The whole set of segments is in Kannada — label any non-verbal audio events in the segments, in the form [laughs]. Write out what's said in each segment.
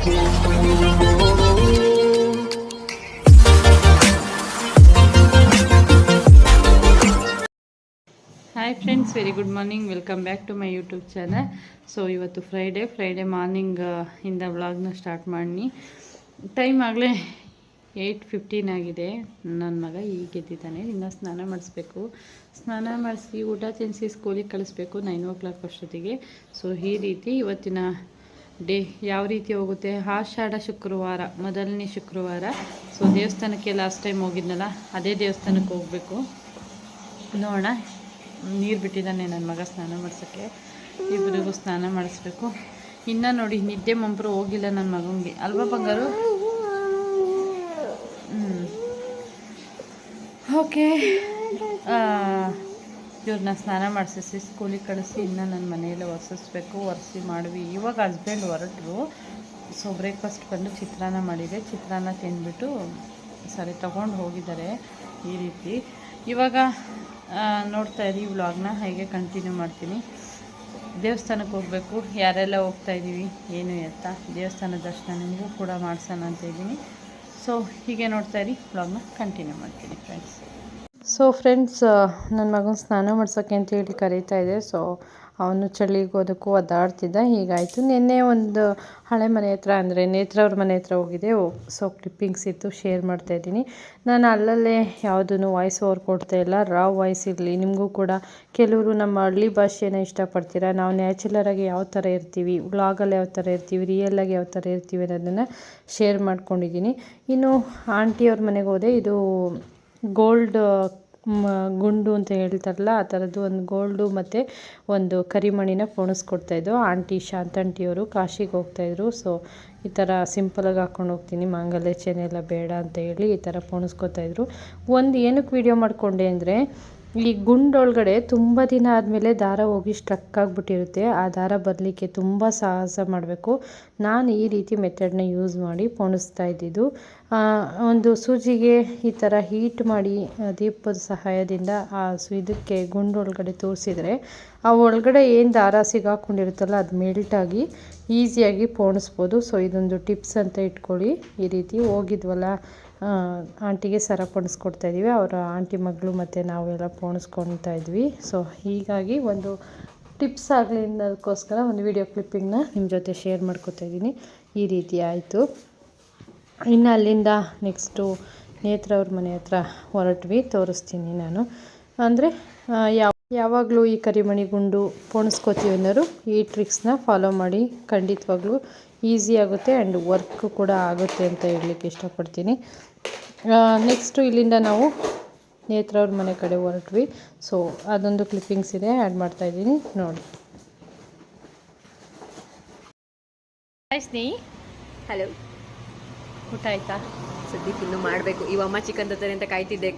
Hi friends very good morning welcome back to my YouTube channel so ಇವತ್ತು ಫ್ರೈಡೇ ಫ್ರೈಡೇ ಮಾರ್ನಿಂಗ್ ಇಂದ ವ್ಲಾಗ್ನ ಸ್ಟಾರ್ಟ್ ಮಾಡಿ ಟೈಮ್ ಆಗಲೇ ಏಯ್ಟ್ ಫಿಫ್ಟೀನ್ ಆಗಿದೆ. ನನ್ನ ಮಗ ಈಗ ಎದ್ದಿದ್ದಾನೆ. ಇನ್ನು ಸ್ನಾನ ಮಾಡಿಸ್ಬೇಕು. ಸ್ನಾನ ಮಾಡಿಸಿ ಊಟ ತಿನ್ನಿಸಿ ಸ್ಕೂಲಿಗೆ ಕಳಿಸ್ಬೇಕು ನೈನ್ ಓ ಕ್ಲಾಕ್ ಅಷ್ಟೊತ್ತಿಗೆ. ಸೊ ಈ ರೀತಿ ಇವತ್ತಿನ ಡೇ, ಯಾವ ರೀತಿ ಹೋಗುತ್ತೆ? ಆಷಾಢ ಶುಕ್ರವಾರ, ಮೊದಲನೇ ಶುಕ್ರವಾರ. ಸೊ ದೇವಸ್ಥಾನಕ್ಕೆ ಲಾಸ್ಟ್ ಟೈಮ್ ಹೋಗಿದ್ನಲ್ಲ, ಅದೇ ದೇವಸ್ಥಾನಕ್ಕೆ ಹೋಗಬೇಕು. ನೋಡೋಣ. ನೀರು ಬಿಟ್ಟಿದ್ದಾನೆ ನನ್ನ ಮಗ ಸ್ನಾನ ಮಾಡಿಸೋಕ್ಕೆ. ಇಬ್ಬರಿಗೂ ಸ್ನಾನ ಮಾಡಿಸ್ಬೇಕು. ಇನ್ನು ನೋಡಿ, ನಿದ್ದೆ ಮಂಪರು ಹೋಗಿಲ್ಲ ನನ್ನ ಮಗನಿಗೆ ಅಲ್ವಾ ಬಂಗಾರು? ಹ್ಞೂ ಓಕೆ ಇವ್ರನ್ನ ಸ್ನಾನ ಮಾಡಿಸಿ ಸ್ಕೂಲಿಗೆ ಕಳಿಸಿ ಇನ್ನೂ ನನ್ನ ಮನೆಯಲ್ಲೇ ಒರೆಸಿಸ್ಬೇಕು ಒರೆಸಿ ಮಾಡ್ವಿ ಇವಾಗ ಹಸ್ಬೆಂಡ್ ಹೊರಟರು ಸೊ ಬ್ರೇಕ್ಫಾಸ್ಟ್ ಬಂದು ಚಿತ್ರಾನ್ನ ಮಾಡಿದೆ ಚಿತ್ರಾನ್ನ ತಿಂದ್ಬಿಟ್ಟು ಸರಿ ತಗೊಂಡು ಹೋಗಿದ್ದಾರೆ ಈ ರೀತಿ ಇವಾಗ ನೋಡ್ತಾ ಇದ್ದೀವಿ ವ್ಲಾಗ್ನ ಹೇಗೆ ಕಂಟಿನ್ಯೂ ಮಾಡ್ತೀನಿ ದೇವಸ್ಥಾನಕ್ಕೆ ಹೋಗಬೇಕು ಯಾರೆಲ್ಲ ಹೋಗ್ತಾ ಇದ್ದೀವಿ ಏನು ಎತ್ತ ದೇವಸ್ಥಾನ ದರ್ಶನ ನಿಮಗೂ ಕೂಡ ಮಾಡಿಸೋಣ ಅಂತ ಇದ್ದೀನಿ ಸೊ ಹೀಗೆ ನೋಡ್ತಾ ಇರಿ ವ್ಲಾಗ್ನ ಕಂಟಿನ್ಯೂ ಮಾಡ್ತೀನಿ ಫ್ರೆಂಡ್ಸ್ ಸೊ ಫ್ರೆಂಡ್ಸ್ ನನ್ನ ಮಗನ ಸ್ನಾನ ಮಾಡ್ಸೋಕ್ಕೆ ಅಂತ ಹೇಳಿ ಕರೀತಾ ಇದೆ ಸೊ ಅವನು ಚಳಿಗೆ ಹೋದಕ್ಕೂ ಒದ್ದಾಡ್ತಿದ್ದ. ಹೀಗಾಯಿತು. ನಿನ್ನೆ ಒಂದು ಹಳೆ ಮನೆ ಹತ್ರ ಅಂದರೆ ನೇತ್ರವ್ರ ಮನೆ ಹತ್ರ ಹೋಗಿದೆ ಸೊ ಕ್ಲಿಪ್ಪಿಂಗ್ಸ್ ಇತ್ತು ಶೇರ್ ಮಾಡ್ತಾ ಇದ್ದೀನಿ. ನಾನು ಅಲ್ಲಲ್ಲೇ ಯಾವುದೂ ವಾಯ್ಸ್ ಓವರ್ ಕೊಡ್ತಾ ಇಲ್ಲ. ರಾ ವಾಯ್ಸ್ ಇರಲಿ. ನಿಮಗೂ ಕೂಡ ಕೆಲವರು ನಮ್ಮ ಹಳ್ಳಿ ಭಾಷೆನ ಇಷ್ಟಪಡ್ತೀರಾ? ನಾವು ನ್ಯಾಚುಲರಾಗಿ ಯಾವ ಥರ ಇರ್ತೀವಿ? ವ್ಲಾಗಲ್ಲಿ ಯಾವ ಥರ ಇರ್ತೀವಿ? ರಿಯಲ್ಲಾಗಿ ಯಾವ ಥರ ಇರ್ತೀವಿ ಅನ್ನೋದನ್ನು ಶೇರ್ ಮಾಡ್ಕೊಂಡಿದ್ದೀನಿ. ಇನ್ನು ಆಂಟಿಯವ್ರ ಮನೆಗೆ ಹೋದೆ. ಇದು ಗೋಲ್ಡ್ ಗುಂಡು ಅಂತ ಹೇಳ್ತಾರಲ್ಲ, ಆ ಥರದ್ದು ಒಂದು ಗೋಲ್ಡು ಮತ್ತು ಒಂದು ಕರಿಮಣಿನ ಪೋಣಿಸ್ಕೊಡ್ತಾಯಿದ್ರು ಆಂಟಿ ಶಾಂತಂಟಿಯವರು ಕಾಶಿಗೆ ಹೋಗ್ತಾಯಿದ್ರು ಸೊ ಈ ಥರ ಸಿಂಪಲಾಗಿ ಹಾಕ್ಕೊಂಡು ಹೋಗ್ತೀನಿ. ಮಾಂಗಲ್ಯ ಚೈನ್ ಎಲ್ಲ ಬೇಡ ಅಂತ ಹೇಳಿ ಈ ಥರ ಪೋಣಿಸ್ಕೊತಾಯಿದ್ರು ಒಂದು ಏನಕ್ಕೆ ವೀಡಿಯೋ ಮಾಡಿಕೊಂಡೆ ಅಂದರೆ ಈ ಗುಂಡೊಳಗಡೆ ತುಂಬ ದಿನ ಆದಮೇಲೆ ದಾರ ಹೋಗಿ ಸ್ಟ್ರಕ್ ಆಗಿಬಿಟ್ಟಿರುತ್ತೆ. ಆ ದಾರ ಬರಲಿಕ್ಕೆ ತುಂಬ ಸಾಹಸ ಮಾಡಬೇಕು. ನಾನು ಈ ರೀತಿ ಮೆಥಡ್ನ ಯೂಸ್ ಮಾಡಿ ಪೋಣಿಸ್ತಾ ಇದ್ದಿದ್ದು. ಒಂದು ಸೂಜಿಗೆ ಈ ಥರ ಹೀಟ್ ಮಾಡಿ ದೀಪದ ಸಹಾಯದಿಂದ ಆ ಇದಕ್ಕೆ ಗುಂಡೊಳಗಡೆ ತೋರಿಸಿದ್ರೆ ಆ ಒಳಗಡೆ ಏನು ದಾರ ಸಿಗಾಕೊಂಡಿರುತ್ತಲ್ಲ ಅದು ಮೆಲ್ಟಾಗಿ ಈಸಿಯಾಗಿ ಪೋಣಿಸ್ಬೋದು. ಸೊ ಇದೊಂದು ಟಿಪ್ಸ್ ಅಂತ ಇಟ್ಕೊಳ್ಳಿ. ಈ ರೀತಿ ಹೋಗಿದ್ವಲ್ಲ. ಆಂಟಿಗೆ ಸರ ಪೋಣಿಸ್ಕೊಡ್ತಾ ಇದ್ದೀವಿ ಅವರ ಆಂಟಿ ಮಗಳು ಮತ್ತು ನಾವೆಲ್ಲ ಪೋಣಿಸ್ಕೊಳ್ತಾ ಇದ್ವಿ. ಸೊ ಹೀಗಾಗಿ ಒಂದು ಟಿಪ್ಸ್ ಆಗಲಿ ಅನ್ನೋದಕ್ಕೋಸ್ಕರ ಒಂದು ವಿಡಿಯೋ ಕ್ಲಿಪ್ಪಿಂಗ್ನ ನಿಮ್ಮ ಜೊತೆ ಶೇರ್ ಮಾಡ್ಕೊತಾ ಇದ್ದೀನಿ ಈ ರೀತಿ ಆಯಿತು. ಇನ್ನು ಅಲ್ಲಿಂದ ನೆಕ್ಸ್ಟು ನೇತ್ರ ಅವ್ರ ಮನೆ ಹತ್ರ ಹೊರಟ್ವಿ. ತೋರಿಸ್ತೀನಿ ನಾನು. ಅಂದರೆ ಯಾವ, ಯಾವಾಗಲೂ ಈ ಕರಿಮಣಿ ಗುಂಡು ಪೋಣಿಸ್ಕೋತೀವಿ ಅನ್ನೋರು ಈ ಟ್ರಿಕ್ಸ್ನ ಫಾಲೋ ಮಾಡಿ ಖಂಡಿತವಾಗ್ಲೂ ಈಸಿ ಆಗುತ್ತೆ ಆ್ಯಂಡ್ ವರ್ಕ್ ಕೂಡ ಆಗುತ್ತೆ ಅಂತ ಹೇಳಲಿಕ್ಕೆ ಇಷ್ಟಪಡ್ತೀನಿ. ನೆಕ್ಸ್ಟು ಇಲ್ಲಿಂದ ನಾವು ನೇತ್ರ ಅವ್ರ ಮನೆ ಕಡೆ ಹೊರಟ್ವಿ. ಸೊ ಅದೊಂದು ಕ್ಲಿಪ್ಪಿಂಗ್ಸ್ ಇದೆ ಆ್ಯಡ್ ಮಾಡ್ತಾಯಿದ್ದೀನಿ ನೋಡಿ. ಸ್ನೇಹಿ. ಹಲೋ ಊಟ ಆಯಿತಾ? ಸದ್ಯಕ್ಕೆ ಇನ್ನೂ ಮಾಡಬೇಕು. ಇವಮ್ಮ ಚಿಕನ್ ತರ್ತಾರೆ ಅಂತ ಕಾಯ್ತಿದ್ದೆ.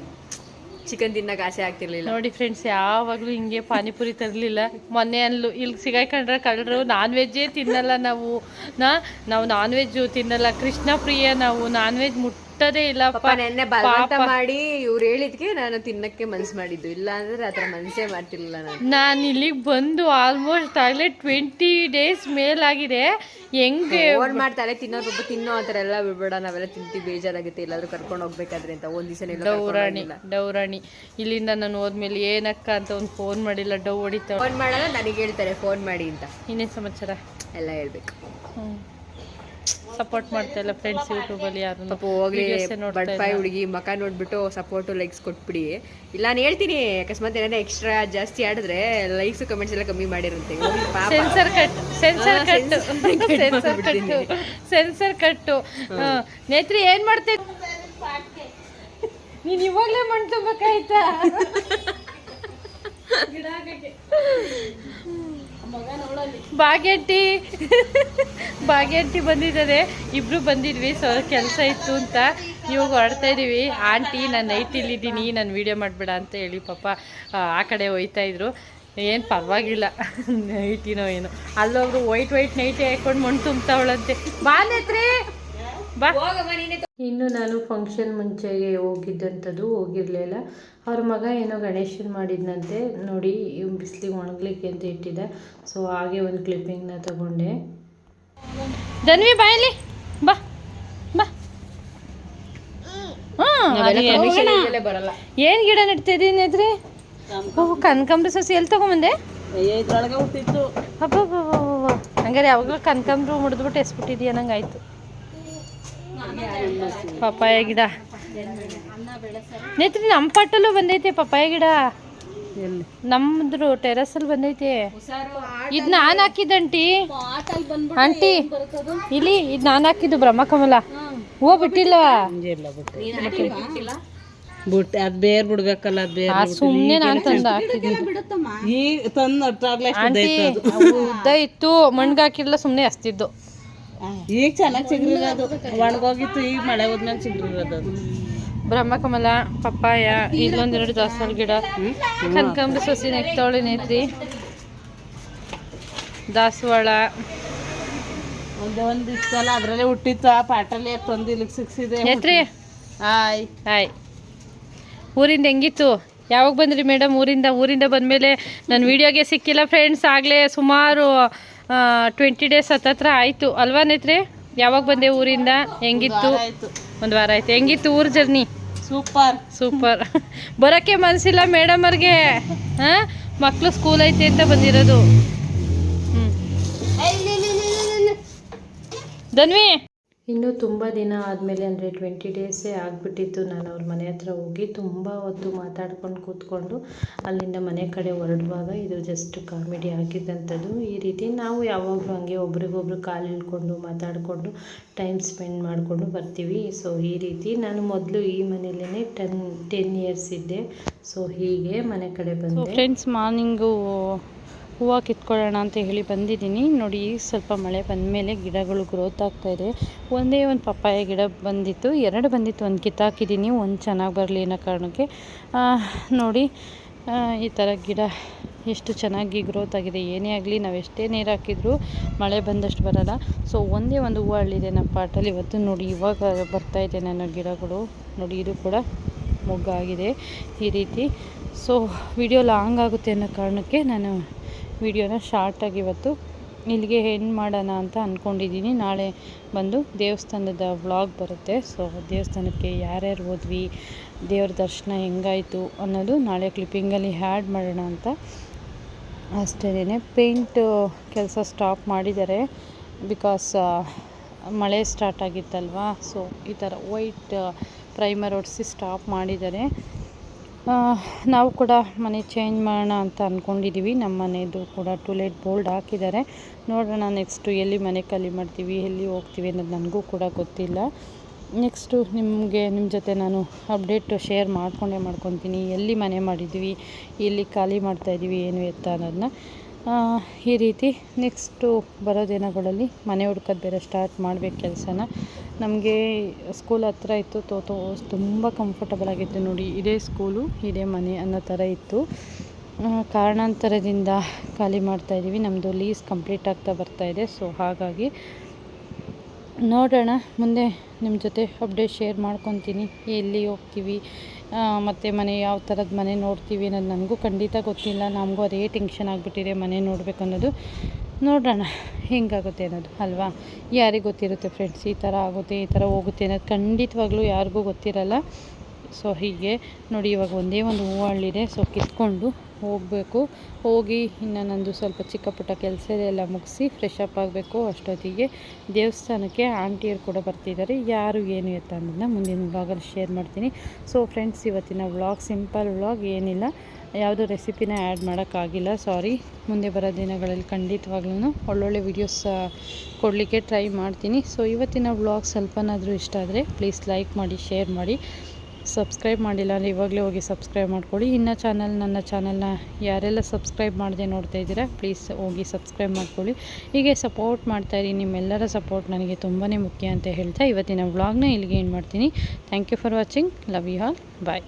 ಚಿಕನ್ ತಿನ್ನಕ್ಕೆ ಆಸೆ ಆಗ್ತಿರ್ಲಿಲ್ಲ. ನೋಡಿ ಫ್ರೆಂಡ್ಸ್ ಯಾವಾಗಲೂ ಹಿಂಗೆ ಪಾನಿಪುರಿ ತರಲಿಲ್ಲ. ಮೊನ್ನೆ ಅಲ್ಲೂ ಇಲ್ಲಿ ಸಿಗಾಕೊಂಡ್ರೆ ಕಳ್ಳರು ನಾನ್ ವೆಜ್ಜೇ ತಿನ್ನಲ್ಲ ನಾವು. ನಾ, ನಾವು ನಾನ್ ವೆಜ್ಜು ತಿನ್ನಲ್ಲ. ಕೃಷ್ಣ ಪ್ರಿಯ ನಾವು ನಾನ್ ವೆಜ್ ಮುಟ್ಟೋದೇ ಇಲ್ಲ ಪಾಪ ನೆನ್ನೆ ಬಲವಂತ ಮಾಡಿ ಇವ್ರು ಹೇಳಿದ್ಕೆ ನಾನು ತಿನ್ನಕ್ಕೆ ಮನ್ಸು ಮಾಡಿದ್ದು. ಇಲ್ಲ ಅಂದ್ರೆ ಅದ್ರ ಮನ್ಸೇ ಮಾಡ್ತಿರ್ಲಿಲ್ಲ ನಾನು. ನಾನು ಇಲ್ಲಿಗೆ ಬಂದು ಆಲ್ಮೋಸ್ಟ್ ಆಗ್ಲೇ ಟ್ವೆಂಟಿ ಡೇಸ್ ಮೇಲಾಗಿದೆ. ಹೆಂಗೆ ಫೋನ್ ಮಾಡ್ತಾರೆ ತಿನ್ನೋ ಒಬ್ಬ ತಿನ್ನೋ ಆತರ ಎಲ್ಲ ಬಿಡ್ಬೇಡ ನಾವೆಲ್ಲ ತಿಂತೀವಿ ಬೇಜಾರಾಗುತ್ತೆ. ಎಲ್ಲಾದ್ರೂ ಕರ್ಕೊಂಡು ಹೋಗ್ಬೇಕಾದ್ರೆ ಅಂತ. ಒಂದ್ ದಿವಸ ಡೌರಾಣಿ ಡೌರಾಣಿ ಇಲ್ಲಿಂದ ನಾನು ಹೋದ್ಮೇಲೆ ಏನಕ್ಕ ಅಂತ ಒಂದು ಫೋನ್ ಮಾಡಿಲ್ಲ ಡೌ ಹೊಡಿತಾವ ಫೋನ್ ಮಾಡಲ್ಲ ನನಗೆ ಹೇಳ್ತಾರೆ ಫೋನ್ ಮಾಡಿ ಅಂತ. ಇನ್ನೇನು ಸಮಾಚಾರ? ಎಲ್ಲ ಹೇಳ್ಬೇಕು. ಸಪೋರ್ಟ್ ಮಾಡ್ತಾ ಇಲ್ಲ ಫ್ರೆಂಡ್ಸ್ ಯೂಟ್ಯೂಬಲ್ಲಿ ಯಾರು ಪಾಪ ಹೋಗ್ಲಿ ಬಡ್ಪಾಯಿ ಹುಡುಗಿ ಮಕ ನೋಡ್ಬಿಟ್ಟು ಸಪೋರ್ಟ್ ಲೈಕ್ಸ್ ಕೊಟ್ಬಿಡಿ. ಇಲ್ಲ ನಾನು ಹೇಳ್ತೀನಿ ಅಕಸ್ಮಾತ್ ಏನಾದ್ರೆ ಎಕ್ಸ್ಟ್ರಾ ಜಾಸ್ತಿ ಆಡಿದ್ರೆ ಲೈಕ್ಸ್ ಕಮೆಂಟ್ಸ್ ಎಲ್ಲ ಕಮ್ಮಿ ಮಾಡಿರುತ್ತೆ. ಪಾಪ. Censor cut censor cut censor cut cut censor cut. ನೇತ್ರಿ ಏನ್ ಮಾಡ್ತೇ ನೀನ್ ಇವಾಗ್ಲೇ ಮಣ್ಣು ತುಂಬಕಾಯ್ತಾ [laughs] ಭಾಗ್ಯಂಟಿ ಬಾಗೆಟ್ಟಿ. ಬಂದಿದ್ದಾರೆ ಇಬ್ರು ಬಂದಿದ್ವಿ ಸೊ ಕೆಲಸ ಇತ್ತು ಅಂತ ಇವಾಗ ಹೊರಡ್ತಾ ಇದ್ದೀವಿ ಆಂಟಿ ನಾನು ನೈಟಿಲ್ಲಿದ್ದೀನಿ ನಾನು ವೀಡಿಯೋ ಮಾಡಬೇಡ ಅಂತ ಹೇಳಿ ಪಾಪ ಆ, ಕಡೆ ಹೋಯ್ತಾ ಇದ್ರು. ಏನು ಪರವಾಗಿಲ್ಲ. ನೈಟಿನೋ [laughs] ಏನೋ. ಅಲ್ಲೊಬ್ರು ವೈಟ್ ವೈಟ್ ನೈಟಿ ಹಾಕೊಂಡು ಮಣ್ಣು ತುಂಬ್ತಾವಳಂತೆ. ಬಾ ನೇತ್ರಿ ಬಾ. ಇನ್ನು ನಾನು ಫಂಕ್ಷನ್ ಮುಂಚೆಗೆ ಹೋಗಿದ್ದಂಥದ್ದು ಹೋಗಿರಲಿಲ್ಲ. ಅವ್ರ ಮಗ ಏನೋ ಗಣೇಶನ್ ಮಾಡಿದ್ನಂತೆ. ನೋಡಿ ಬಿಸಿಲಿಗೆ ಒಣಗ್ಲಿಕ್ಕೆ ಅಂತ ಇಟ್ಟಿದ್ದೆ. ಸೊ ಹಾಗೆ ಒಂದು ಕ್ಲಿಪ್ಪಿಂಗ್ನ ತಗೊಂಡೆ. ಧನ್ವಿ ಬಾಯಲ್ಲಿ ಬಾ. ಬಾ. ಬರಲ್ಲ. ಏನು ಗಿಡ ನೆಡ್ತಿದ್ದೀನಿ ನೆದ್ರಿ ಓ ಕನಕಾಂಬ್ರ ಸಸಿ ಎಲ್ಲಿ ತಗೊಂಬಂದೆ. ಹಂಗಾರೆ ಯಾವಾಗಲೂ ಕನಕಾಂಬ್ರ ಮುಡಿದ್ಬಿಟ್ಟು ಎಸ್ಬಿಟ್ಟಿದ್ಯಾ? ನಂಗೆ ಆಯ್ತು ಪಪ್ಪಾಯ ಗಿಡ. ನೇತ್ರಿ ನಮ್ಮ ಪಟ್ಟಲ್ಲೂ ಬಂದೈತೆ ಪಪ್ಪಾಯ ಗಿಡ. ನಮ್ಮದು ಟೆರೇಸಲ್ಲಿ ಬಂದೈತೆ. ಇದು ನಾನು ಹಾಕಿದ್ದಂಟಿ ಆಂಟಿ. ಇಲ್ಲಿ ಇದು ನಾನು ಹಾಕಿದ್ದು ಬ್ರಹ್ಮಕಮಲ. ಹೂವು ಬಿಟ್ಟಿಲ್ಲ. ಬಿಟ್ಟು ಅದು ಬೇರ್ ಬಿಡ್ಬೇಕಲ್ಲ ಅದು ಬೇರ್ ಆ ಸುಮ್ಮನೆ ನಾನು ತಂದು ಹಾಕಿದ್ದೀನಿ ಈಗ ತಂದು ಉದ್ದ ಇತ್ತು ಮಣ್ಗಾಕಿಲ್ಲ ಸುಮ್ನೆ ಸುಮ್ಮನೆ ಹಸ್ತಿದ್ದು ಈಗ ಚೆನ್ನಾಗಿ ಚಿಗ್ರಿರೋದು. ಒಣಗೋಗಿತ್ತು ಈಗ ಮಳೆ ಹೋದ್ಮೇಲೆ ಚಿಗ್ರಿರೋದು ಅದು. ಬ್ರಹ್ಮಕಮಲ ಪಪ್ಪಾಯ ಇಲ್ಲೊಂದೆರಡು ದಾಸವಾಳ ಗಿಡ. ಕನಕಾಂಬ್ರ ಸಸಿ ನೆಕ್ತಾವಳಿ ನೈತ್ರಿ. ದಾಸವಾಳ. ಒಂದೇ ಒಂದು ಇತ್ತಲ್ಲ ಅದರಲ್ಲೇ ಹುಟ್ಟಿತ್ತು. ಆ ಪಾಟಲ್ಲಿ ತಂದು ಇಲ್ಲಿಗೆ ಸಿಕ್ಸಿದೆ ನೇತ್ರಿ? ಆಯ್ ಹಾಯ್. ಊರಿಂದ ಹೆಂಗಿತ್ತು? ಯಾವಾಗ ಬಂದ್ರಿ ಮೇಡಮ್ ಊರಿಂದ? ಊರಿಂದ ಬಂದಮೇಲೆ ನನ್ನ ವೀಡಿಯೋಗೆ ಸಿಕ್ಕಿಲ್ಲ ಫ್ರೆಂಡ್ಸ್ ಆಗಲೇ ಸುಮಾರು ಟ್ವೆಂಟಿ ಡೇಸ್ ಹತ್ತತ್ರ ಆಯಿತು. ಅಲ್ವಾ ನೇತ್ರೆ? ಯಾವಾಗ ಬಂದೆ ಊರಿಂದ? ಹೆಂಗಿತ್ತು? ಒಂದು ವಾರ ಆಯ್ತು. ಹೆಂಗಿತ್ತು ಊರು ಜರ್ನಿ? ಸೂಪರ್. ಸೂಪರ್. ಬರೋಕ್ಕೆ ಮನಸ್ಸಿಲ್ಲ ಮೇಡಮ್ ಅವ್ರಿಗೆ. ಹಾಂ ಮಕ್ಕಳು ಸ್ಕೂಲ್ ಐತೆ ಅಂತ ಬಂದಿರೋದು. ಹ್ಞೂ ಧನ್ವಿ! ಇನ್ನು ತುಂಬ ದಿನ ಆದಮೇಲೆ ಅಂದರೆ ಟ್ವೆಂಟಿ ಡೇಸೇ ಆಗಿಬಿಟ್ಟಿತ್ತು. ನಾನು ಅವ್ರ ಮನೆ ಹತ್ರ ಹೋಗಿ ತುಂಬ ಹೊತ್ತು ಮಾತಾಡ್ಕೊಂಡು ಕೂತ್ಕೊಂಡು ಅಲ್ಲಿಂದ ಮನೆ ಕಡೆ ಹೊರಡುವಾಗ ಇದು ಜಸ್ಟ್ ಕಾಮಿಡಿ ಆಗಿದ್ದಂಥದ್ದು. ಈ ರೀತಿ ನಾವು ಯಾವಾಗಲೂ ಹಂಗೆ ಒಬ್ರಿಗೊಬ್ರು ಕಾಲು ಇಳ್ಕೊಂಡು ಮಾತಾಡಿಕೊಂಡು ಟೈಮ್ ಸ್ಪೆಂಡ್ ಮಾಡಿಕೊಂಡು ಬರ್ತೀವಿ. ಸೊ ಈ ರೀತಿ ನಾನು ಮೊದಲು ಈ ಮನೆಯಲ್ಲೇ ಟೆನ್ ಟೆನ್ ಇಯರ್ಸ್ ಇದ್ದೆ. ಸೊ ಹೀಗೆ ಮನೆ ಕಡೆ ಬಂದೆ. ಫ್ರೆಂಡ್ಸ್ ಮಾರ್ನಿಂಗು ಹೂವು ಕಿತ್ಕೊಳ್ಳೋಣ ಅಂತ ಹೇಳಿ ಬಂದಿದ್ದೀನಿ. ನೋಡಿ, ಸ್ವಲ್ಪ ಮಳೆ ಬಂದಮೇಲೆ ಗಿಡಗಳು ಗ್ರೋತ್ ಆಗ್ತಾ ಇದೆ. ಒಂದೇ ಒಂದು ಪಪ್ಪಾಯ ಗಿಡ ಬಂದಿತ್ತು. ಎರಡು ಬಂದಿತ್ತು, ಒಂದು ಕಿತ್ತಾಕಿದ್ದೀನಿ. ಒಂದು ಚೆನ್ನಾಗಿ ಬರಲಿ ಅನ್ನೋ ಕಾರಣಕ್ಕೆ. ನೋಡಿ ಈ ಥರ ಗಿಡ ಎಷ್ಟು ಚೆನ್ನಾಗಿ ಗ್ರೋತ್ ಆಗಿದೆ. ಏನೇ ಆಗಲಿ, ನಾವು ಎಷ್ಟೇ ನೀರು ಹಾಕಿದರೂ ಮಳೆ ಬಂದಷ್ಟು ಬರಲ್ಲ. ಸೊ ಒಂದೇ ಒಂದು ಹೂವು ಅಳ್ಳಿದೆ ನಮ್ಮ ಪಾಟಲ್ಲಿ ಇವತ್ತು ನೋಡಿ, ಇವಾಗ ಬರ್ತಾ ಇದೆ ನನ್ನ ಗಿಡಗಳು. ನೋಡಿ, ಇದು ಕೂಡ ಮೊಗ್ಗಾಗಿದೆ ಈ ರೀತಿ. ಸೊ ವಿಡಿಯೋ ಲಾಂಗ್ ಆಗುತ್ತೆ ಅನ್ನೋ ಕಾರಣಕ್ಕೆ ನಾನು ವಿಡಿಯೋನ ಶಾರ್ಟಾಗಿ ಇವತ್ತು ಇಲ್ಲಿಗೆ ಎಂಡ್ ಮಾಡೋಣ ಅಂತ ಅಂದ್ಕೊಂಡಿದ್ದೀನಿ ನಾಳೆ ಬಂದು ದೇವಸ್ಥಾನದ ವ್ಲಾಗ್ ಬರುತ್ತೆ. ಸೊ ದೇವಸ್ಥಾನಕ್ಕೆ ಯಾರ್ಯಾರು ಹೋದ್ವಿ, ದೇವ್ರ ದರ್ಶನ ಹೆಂಗಾಯಿತು ಅನ್ನೋದು ನಾಳೆ ಕ್ಲಿಪ್ಪಿಂಗಲ್ಲಿ ಹ್ಯಾಡ್ ಮಾಡೋಣ ಅಂತ ಅಷ್ಟೇ ಪೇಂಟ್ ಕೆಲಸ ಸ್ಟಾಪ್ ಮಾಡಿದ್ದಾರೆ ಬಿಕಾಸ್ ಮಳೆ ಸ್ಟಾರ್ಟ್ ಆಗಿತ್ತಲ್ವಾ? ಸೊ ಈ ಥರ ವೈಟ್ ಪ್ರೈಮರ್ ಒಡಿಸಿ ಸ್ಟಾಪ್ ಮಾಡಿದ್ದಾರೆ. ನಾವು ಕೂಡ ಮನೆ ಚೇಂಜ್ ಮಾಡೋಣ ಅಂತ ಅಂದ್ಕೊಂಡಿದ್ದೀವಿ ನಮ್ಮ ಮನೆಯದು ಕೂಡ ಟೂಲೆಟ್ ಬೋಲ್ಡ್ ಹಾಕಿದ್ದಾರೆ. ನೋಡೋಣ ನೆಕ್ಸ್ಟು ಎಲ್ಲಿ ಮನೆ ಖಾಲಿ ಮಾಡ್ತೀವಿ, ಎಲ್ಲಿ ಹೋಗ್ತೀವಿ ಅನ್ನೋದು ನನಗೂ ಕೂಡ ಗೊತ್ತಿಲ್ಲ. ನೆಕ್ಸ್ಟು ನಿಮಗೆ, ನಿಮ್ಮ ಜೊತೆ ನಾನು ಅಪ್ಡೇಟ್ ಶೇರ್ ಮಾಡ್ಕೊಂಡೇ ಮಾಡ್ಕೊತೀನಿ. ಎಲ್ಲಿ ಮನೆ ಮಾಡಿದ್ವಿ ಎಲ್ಲಿ ಖಾಲಿ ಮಾಡ್ತಾಯಿದ್ದೀವಿ ಏನು ಎತ್ತ ಅನ್ನೋದನ್ನ. ಈ ರೀತಿ ನೆಕ್ಸ್ಟು ಬರೋ ದಿನಗಳಲ್ಲಿ ಮನೆ ಹುಡ್ಕೋದು ಬೇರೆ ಸ್ಟಾರ್ಟ್ ಮಾಡಬೇಕು ಕೆಲಸನ. ನಮಗೆ ಸ್ಕೂಲ್ ಹತ್ರ ಇತ್ತು, ತೋ ತೋ, ತುಂಬ ಕಂಫರ್ಟಬಲ್ ಆಗಿತ್ತು ನೋಡಿ. ಇದೇ ಸ್ಕೂಲು ಇದೇ ಮನೆ ಅನ್ನೋ ಥರ ಇತ್ತು. ಕಾರಣಾಂತರದಿಂದ ಖಾಲಿ ಮಾಡ್ತಾಯಿದ್ದೀವಿ ನಮ್ಮದು ಲೀಸ್ ಕಂಪ್ಲೀಟ್ ಆಗ್ತಾ ಬರ್ತಾ ಇದೆ. ಸೊ ಹಾಗಾಗಿ ನೋಡೋಣ. ಮುಂದೆ ನಿಮ್ಮ ಜೊತೆ ಅಪ್ಡೇಟ್ ಶೇರ್ ಮಾಡ್ಕೊತೀನಿ. ಎಲ್ಲಿ ಹೋಗ್ತೀವಿ ಮತ್ತು ಮನೆ ಯಾವ ಥರದ ಮನೆ ನೋಡ್ತೀವಿ ಅನ್ನೋದು ನನಗೂ ಖಂಡಿತ ಗೊತ್ತಿಲ್ಲ. ನಮಗೂ ಅದೇ ಟೆನ್ಷನ್ ಆಗಿಬಿಟ್ಟಿದೆ ಮನೆ ನೋಡಬೇಕು ಅನ್ನೋದು. ನೋಡೋಣ ಹೆಂಗಾಗುತ್ತೆ ಅನ್ನೋದು, ಅಲ್ವಾ? ಯಾರಿಗೆ ಗೊತ್ತಿರುತ್ತೆ ಫ್ರೆಂಡ್ಸ್ ಈ ಥರ ಆಗುತ್ತೆ, ಈ ಥರ ಹೋಗುತ್ತೆ ಅನ್ನೋದು ಖಂಡಿತವಾಗ್ಲೂ ಯಾರಿಗೂ ಗೊತ್ತಿರಲ್ಲ. ಸೊ ಹೀಗೆ ನೋಡಿ ಇವಾಗ ಒಂದೇ ಒಂದು ಹೂವು ಹಳ್ಳಿದೆ. ಸೊ ಕಿತ್ಕೊಂಡು ಹೋಗಬೇಕು. ಹೋಗಿ ಇನ್ನು ನಂದು ಸ್ವಲ್ಪ ಚಿಕ್ಕ ಪುಟ್ಟ ಕೆಲಸ ಎಲ್ಲ ಮುಗಿಸಿ ಫ್ರೆಶ್ ಅಪ್ ಆಗಬೇಕು ಅಷ್ಟೊತ್ತಿಗೆ. ದೇವಸ್ಥಾನಕ್ಕೆ ಆಂಟಿಯರು ಕೂಡ ಬರ್ತಿದ್ದಾರೆ. ಯಾರು ಏನು ಎತ್ತ ಮುಂದಿನ ವ್ಲಾಗಲ್ಲಿ ಶೇರ್ ಮಾಡ್ತೀನಿ. ಸೊ ಫ್ರೆಂಡ್ಸ್ ಇವತ್ತಿನ ವ್ಲಾಗ್ ಸಿಂಪಲ್ ವ್ಲಾಗ್ ಏನಿಲ್ಲ. ಯಾವುದೂ ರೆಸಿಪಿನ ಆ್ಯಡ್ ಮಾಡೋಕ್ಕಾಗಿಲ್ಲ. ಸಾರಿ ಮುಂದೆ ಬರೋ ದಿನಗಳಲ್ಲಿ ಖಂಡಿತವಾಗ್ಲೂ ಒಳ್ಳೊಳ್ಳೆ ವೀಡಿಯೋಸ್ ಕೊಡಲಿಕ್ಕೆ ಟ್ರೈ ಮಾಡ್ತೀನಿ. ಸೊ ಇವತ್ತಿನ ವ್ಲಾಗ್ ಸ್ವಲ್ಪನಾದರೂ ಇಷ್ಟ ಆದರೆ ಪ್ಲೀಸ್ ಲೈಕ್ ಮಾಡಿ ಶೇರ್ ಮಾಡಿ. ಸಬ್ಸ್ಕ್ರೈಬ್ ಮಾಡಿಲ್ಲ ಅಂದರೆ ಇವಾಗಲೇ ಹೋಗಿ ಸಬ್ಸ್ಕ್ರೈಬ್ ಮಾಡ್ಕೊಳ್ಳಿ. ಇನ್ನು ಚಾನಲ್ ನನ್ನ ಚಾನಲ್ನ ಯಾರೆಲ್ಲ ಸಬ್ಸ್ಕ್ರೈಬ್ ಮಾಡದೆ ನೋಡ್ತಾ ಇದ್ದೀರಾ ಪ್ಲೀಸ್ ಹೋಗಿ ಸಬ್ಸ್ಕ್ರೈಬ್ ಮಾಡ್ಕೊಳ್ಳಿ. ಹೀಗೆ ಸಪೋರ್ಟ್ ಮಾಡ್ತಾಯಿರಿ ನಿಮ್ಮೆಲ್ಲರ ಸಪೋರ್ಟ್ ನನಗೆ ತುಂಬಾ ಮುಖ್ಯ ಅಂತ ಹೇಳ್ತಾ ಇವತ್ತಿನ ವ್ಲಾಗ್ನ ಇಲ್ಲಿಗೆ ಏನು ಮಾಡ್ತೀನಿ. Thank you for watching love you all bye